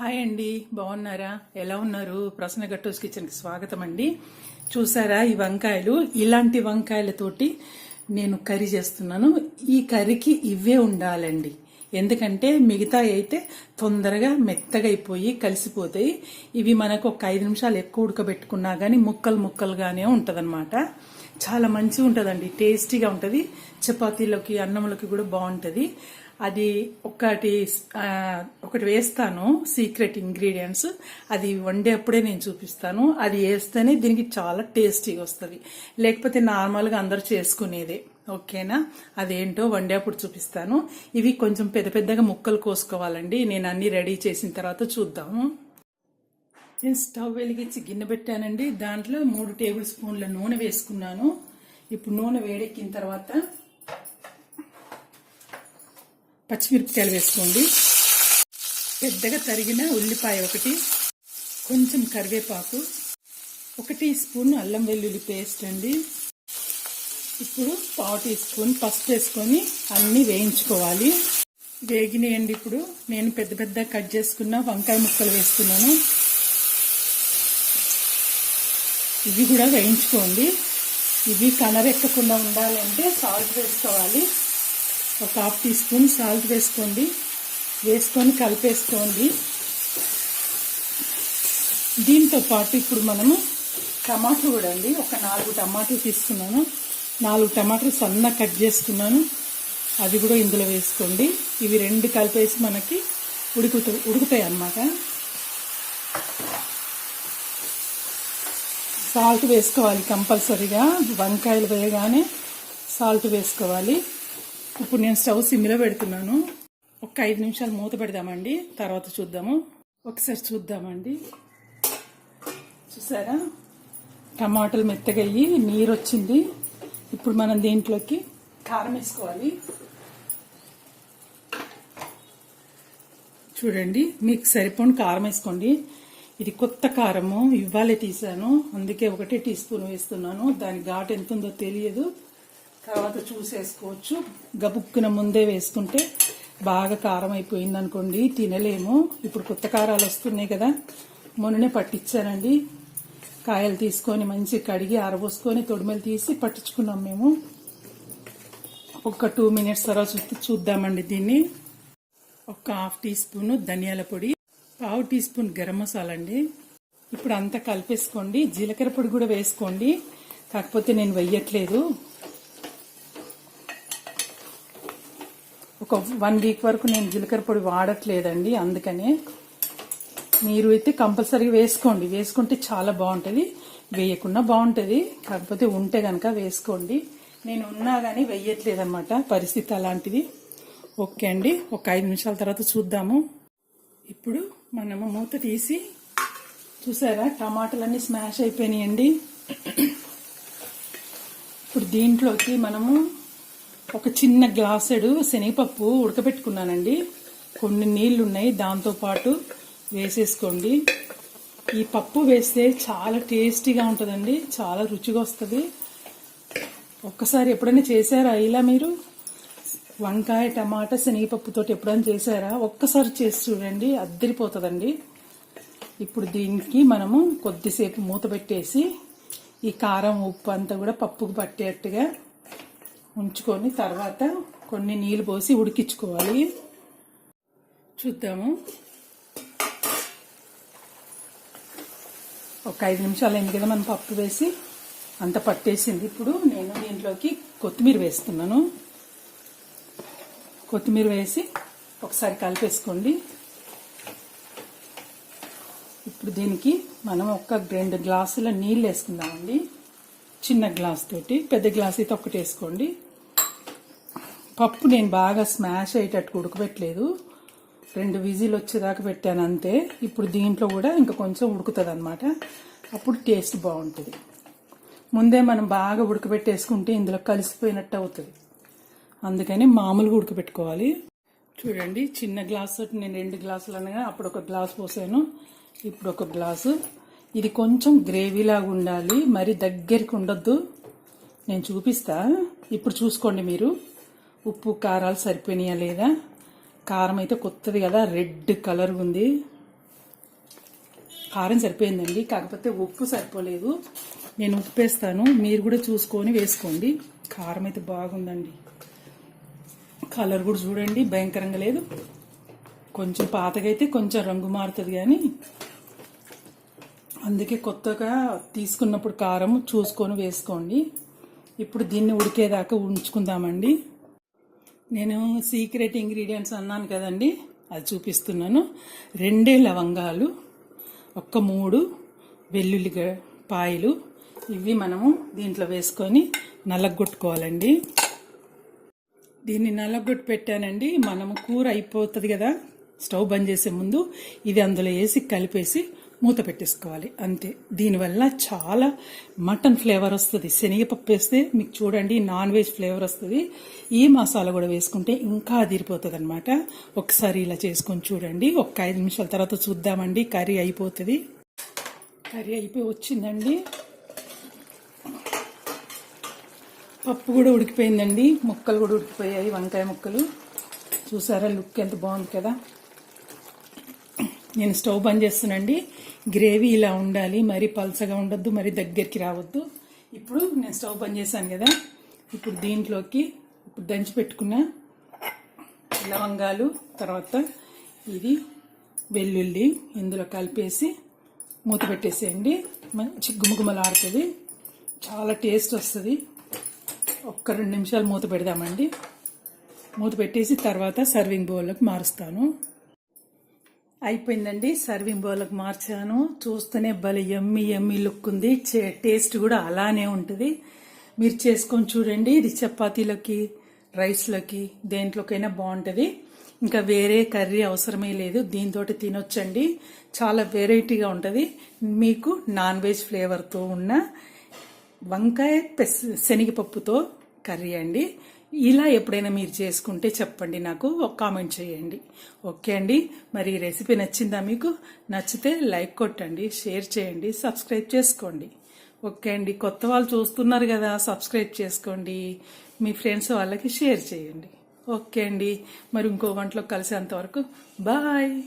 Hi అండి బాగున్నారా? ఎలా ఉన్నారు? ప్రసన్న గట్టోస్ కిచెన్కి స్వాగతం అండి. చూసారా ఈ వంకాయలు? ఇలాంటి వంకాయలతోటి నేను కర్రీ చేస్తున్నాను. ఈ కర్రీకి ఇవే ఉండాలండి. ఎందుకంటే మిగతా అయితే తొందరగా మెత్తగా అయిపోయి కలిసిపోతాయి. ఇవి మనకు ఒక ఐదు నిమిషాలు ఎక్కువ ఉడకబెట్టుకున్నా కానీ ముక్కలు ముక్కలుగానే ఉంటుందన్నమాట. చాలా మంచిగా ఉంటుందండి టేస్టీగా ఉంటుంది. చపాతీలోకి అన్నంలోకి కూడా బాగుంటుంది. అది ఒకటి ఒకటి వేస్తాను సీక్రెట్ ఇంగ్రీడియంట్స్ అది వండేప్పుడే నేను చూపిస్తాను. అది వేస్తేనే దీనికి చాలా టేస్టీగా వస్తుంది. లేకపోతే నార్మల్గా అందరు చేసుకునేదే. ఓకేనా? అదేంటో వండేప్పుడు చూపిస్తాను. ఇవి కొంచెం పెద్ద పెద్దగా ముక్కలు కోసుకోవాలండి. నేను అన్ని రెడీ చేసిన తర్వాత చూద్దాము. నేను స్టవ్ వెలిగించి గిన్నె పెట్టానండి. దాంట్లో మూడు టేబుల్ స్పూన్ల నూనె వేసుకున్నాను. ఇప్పుడు నూనె వేడెక్కిన తర్వాత పచ్చిమిరపకాయలు వేసుకోండి. పెద్దగా తరిగిన ఉల్లిపాయ ఒకటి కొంచెం కరివేపాకు ఒక టీ స్పూన్ అల్లం వెల్లుల్లి పేస్ట్ అండి. ఇప్పుడు పావు టీ స్పూన్ పసుపు వేసుకొని అన్నీ వేయించుకోవాలి. వేగినాయండి ఇప్పుడు. నేను పెద్ద పెద్ద కట్ చేసుకున్న వంకాయ ముక్కలు వేస్తున్నాను. ఇవి కూడా వేయించుకోండి. ఇవి కనరెక్కకుండా ఉండాలంటే సాల్ట్ వేసుకోవాలి. ఒక హాఫ్ టీ స్పూన్ సాల్ట్ వేసుకోండి. వేసుకొని కలిపేసుకోండి. దీంతో పాటు ఇప్పుడు మనము టమాటా కూడా అండి. ఒక నాలుగు టమాటాలు తీసుకున్నాను. నాలుగు టమాటాలు సన్న కట్ చేసుకున్నాను. అది కూడా ఇందులో వేసుకోండి. ఇవి రెండు కలిపేసి మనకి ఉడుకు ఉడుకుతాయి అన్నమాట. సాల్ట్ వేసుకోవాలి కంపల్సరీగా. వంకాయలు వేయగానే సాల్ట్ వేసుకోవాలి. ఇప్పుడు నేను స్టవ్ సిమ్లో పెడుతున్నాను. ఒక ఐదు నిమిషాలు మూత పెడదామండి. తర్వాత చూద్దాము. ఒకసారి చూద్దామండి. చూసారా? టమాటాలు మెత్తగా అయ్యి నీరు వచ్చింది ఇప్పుడు మనం దీంట్లోకి కారం వేసుకోవాలి. చూడండి మీకు సరిపోని కారం వేసుకోండి. ఇది కొత్త కారము ఇవ్వాలే తీసాను. అందుకే ఒకటే టీ స్పూన్ వేస్తున్నాను. దాని ఘాటు ఎంత ఉందో తెలియదు. తర్వాత చూసేసుకోవచ్చు. గబుక్కున ముందే వేసుకుంటే బాగా కారం అయిపోయింది అనుకోండి తినలేము. ఇప్పుడు కొత్త కారాలు వస్తున్నాయి కదా మొన్ననే పట్టించానండి కాయలు తీసుకొని మంచి కడిగి ఆరబోసుకొని తొడిమెలు తీసి పట్టించుకున్నాం మేము. ఒక టూ మినిట్స్ తర్వాత చూద్దామండి దీన్ని. ఒక హాఫ్ టీ స్పూన్ ధనియాల పొడి పావు టీ స్పూన్ గరం మసాలా అండి. ఇప్పుడు అంతా కలిపేసుకోండి. జీలకర్ర పొడి కూడా వేసుకోండి. కాకపోతే నేను వెయ్యట్లేదు. ఒక వన్ వీక్ వరకు నేను జీలకర్ర పొడి వాడట్లేదండి అందుకనే మీరు అయితే కంపల్సరీగా వేసుకోండి. వేసుకుంటే చాలా బాగుంటుంది. వేయకుండా బాగుంటుంది. కాకపోతే ఉంటే కనుక వేసుకోండి. నేను ఉన్నా కానీ వెయ్యట్లేదు అనమాట పరిస్థితి అలాంటిది. ఓకే అండి ఒక ఐదు నిమిషాల తర్వాత చూద్దాము. ఇప్పుడు మనము మూత తీసి చూసారా టమాటాలన్నీ స్మాష్ అయిపోయినాయండి. ఇప్పుడు దీంట్లోకి మనము ఒక చిన్న గ్లాసెడు శనగపప్పు ఉడకబెట్టుకున్నానండి. కొన్ని నీళ్ళు ఉన్నాయి దాంతో పాటు వేసేసుకోండి. ఈ పప్పు వేస్తే చాలా టేస్టీగా ఉంటుందండి చాలా రుచిగా వస్తుంది. ఒక్కసారి ఎప్పుడైనా చేశారా ఇలా మీరు? వంకాయ టమాటా శనగపప్పుతో ఎప్పుడైనా చేశారా? ఒక్కసారి చేసి చూడండి అద్దరిపోతుందండి. ఇప్పుడు దీనికి మనము కొద్దిసేపు మూత పెట్టేసి ఈ కారం ఉప్పు అంతా కూడా పప్పుకు పట్టేట్టుగా ఉంచుకొని తర్వాత కొన్ని నీళ్ళు పోసి ఉడికించుకోవాలి. చూద్దాము. ఒక ఐదు నిమిషాలు అయింది కదా మనం పప్పు వేసి. అంత పట్టేసింది. ఇప్పుడు నేను దీంట్లోకి కొత్తిమీర వేస్తున్నాను. కొత్తిమీర వేసి ఒకసారి కలిపేసుకోండి. ఇప్పుడు దీనికి మనం ఒక రెండు గ్లాసుల నీళ్ళు వేసుకుందామండి. చిన్న గ్లాస్ తోటి పెద్ద గ్లాస్ అయితే ఒకటి వేసుకోండి. పప్పు నేను బాగా స్మాష్ అయ్యేటట్టు ఉడకబెట్టలేదు. రెండు విజిల్ వచ్చేదాకా పెట్టాను అంతే. ఇప్పుడు దీంట్లో కూడా ఇంకా కొంచెం ఉడుకుతుంది అనమాట అప్పుడు టేస్ట్ బాగుంటుంది. ముందే మనం బాగా ఉడకబెట్టేసుకుంటే ఇందులో కలిసిపోయినట్టు అవుతుంది. అందుకని మామూలుగా ఉడకబెట్టుకోవాలి. చూడండి చిన్న గ్లాస్ నేను రెండు గ్లాసులు అనగా అప్పుడు ఒక గ్లాస్ పోసాను. ఇప్పుడు ఒక గ్లాసు. ఇది కొంచెం గ్రేవీలాగా ఉండాలి. మరి దగ్గరికి ఉండొద్దు. నేను చూపిస్తా. ఇప్పుడు చూసుకోండి మీరు. ఉప్పు కారాలు సరిపోయినాయా లేదా? కారం అయితే కొత్తది కదా రెడ్ కలర్ ఉంది. కారం సరిపోయిందండి కాకపోతే ఉప్పు సరిపోలేదు. నేను ఉప్పు వేస్తాను మీరు కూడా చూసుకొని వేసుకోండి. కారం అయితే బాగుందండి. కలర్ కూడా చూడండి భయంకరంగా లేదు. కొంచెం పాతగైతే కొంచెం రంగు మారుతుంది కానీ అందుకే కొత్తగా తీసుకున్నప్పుడు కారం చూసుకొని వేసుకోండి. ఇప్పుడు దీన్ని ఉడికేదాకా ఉంచుకుందామండి. నేను సీక్రెట్ ఇంగ్రీడియంట్స్ అన్నాను కదండి అది చూపిస్తున్నాను. రెండే లవంగాలు ఒక్క మూడు వెల్లుల్లి పాయలు ఇవి మనము దీంట్లో వేసుకొని నలగొట్టుకోవాలండి. దీన్ని నలగొట్టి పెట్టానండి. మనము కూర అయిపోతుంది కదా స్టవ్ బంద్ చేసే ముందు ఇది అందులో వేసి కలిపేసి మూత పెట్టేసుకోవాలి. అంతే. దీనివల్ల చాలా మటన్ ఫ్లేవర్ వస్తుంది. శనగపప్పు వేస్తే మీకు చూడండి నాన్ వెజ్ ఫ్లేవర్ వస్తుంది. ఈ మసాలా కూడా వేసుకుంటే ఇంకా అదిరిపోతుంది అనమాట ఒకసారి ఇలా చేసుకొని చూడండి. ఒక ఐదు నిమిషాల తర్వాత చూద్దామండి. కర్రీ అయిపోతుంది. కర్రీ అయిపోయి వచ్చిందండి. పప్పు కూడా ఉడికిపోయిందండి. ముక్కలు కూడా ఉడికిపోయాయి వంకాయ ముక్కలు. చూసారా లుక్ ఎంత బాగుంది కదా. నేను స్టవ్ బంద్ చేస్తానండి గ్రేవీ ఇలా ఉండాలి మరి పల్చగా ఉండొద్దు మరి దగ్గరికి రావద్దు. ఇప్పుడు నేను స్టవ్ బంద్ చేశాను కదా. ఇప్పుడు దీంట్లోకి ఇప్పుడు దంచి పెట్టుకున్న లవంగాలు తర్వాత ఇది వెల్లుల్లి ఇందులో కలిపేసి మూత పెట్టేసేయండి. మంచి గుమగుమలాడుతుంది. చాలా టేస్ట్ వస్తుంది. ఒక్క రెండు నిమిషాలు మూత పెడదామండి. మూత పెట్టేసి తర్వాత సర్వింగ్ బౌల్లోకి మారుస్తాను. అయిపోయిందండి. సర్వింగ్ బౌల్కి మార్చాను. చూస్తూనే భలే ఎమ్మి ఎమ్మి లుక్ ఉంది. టేస్ట్ కూడా అలానే ఉంటుంది. మీరు చేసుకొని చూడండి. ఇది చపాతీలకి రైస్లోకి దేంట్లోకైనా బాగుంటుంది. ఇంకా వేరే కర్రీ అవసరమే లేదు. దీంతో తినొచ్చండి. చాలా వెరైటీగా ఉంటుంది. మీకు నాన్ వెజ్ ఫ్లేవర్తో ఉన్న వంకాయ పెస్ శనగపప్పుతో కర్రీ అండి. ఇలా ఎప్పుడైనా మీరు చేసుకుంటే చెప్పండి నాకు ఒక కామెంట్ చేయండి. ఓకే అండి. మరి ఈ రెసిపీ నచ్చిందా మీకు? నచ్చితే లైక్ కొట్టండి షేర్ చేయండి సబ్స్క్రైబ్ చేసుకోండి. ఓకే అండి. కొత్త వాళ్ళు చూస్తున్నారు కదా సబ్స్క్రైబ్ చేసుకోండి. మీ ఫ్రెండ్స్ వాళ్ళకి షేర్ చేయండి. ఓకే అండి. మరి ఇంకో వంటలో కలిసేంత వరకు బాయ్.